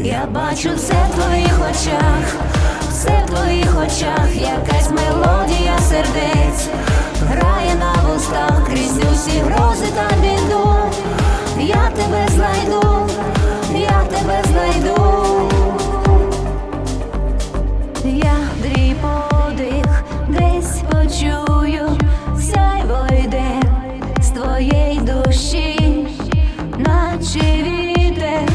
Я бачу все в твоїх очах, все в твоїх очах, якась мелодія сердець, грає на вустах крізь усі грози та біду. Я тебе знайду, я тебе знайду. Я дрій подих, десь почую, сяйво йде з твоєї душі, наче вітер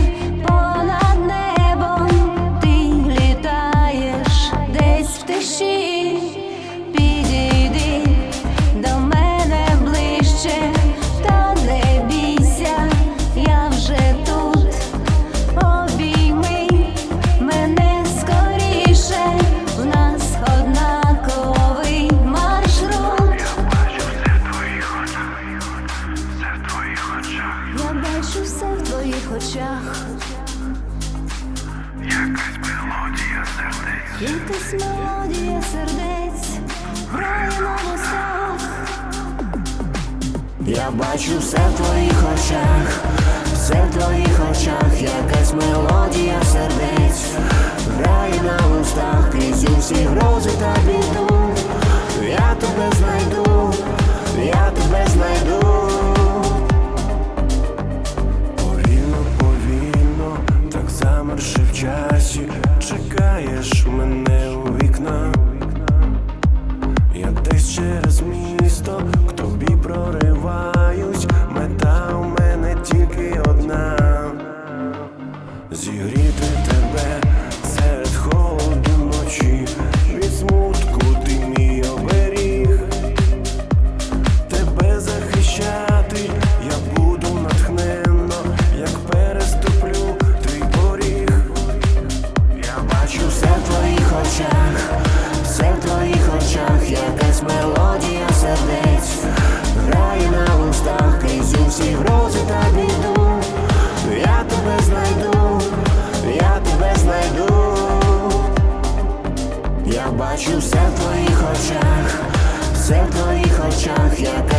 бачу все в твоїх очах, Якась мелодія сердець, якась мелодія сердець грає на вустах. Я бачу все в твоїх очах, все в твоїх очах, якась мелодія сердець грає на вустах. Крізь усі грози та біду. Зігріти тебе Я бачу все в твоїх очах, все в твоїх очах, сердець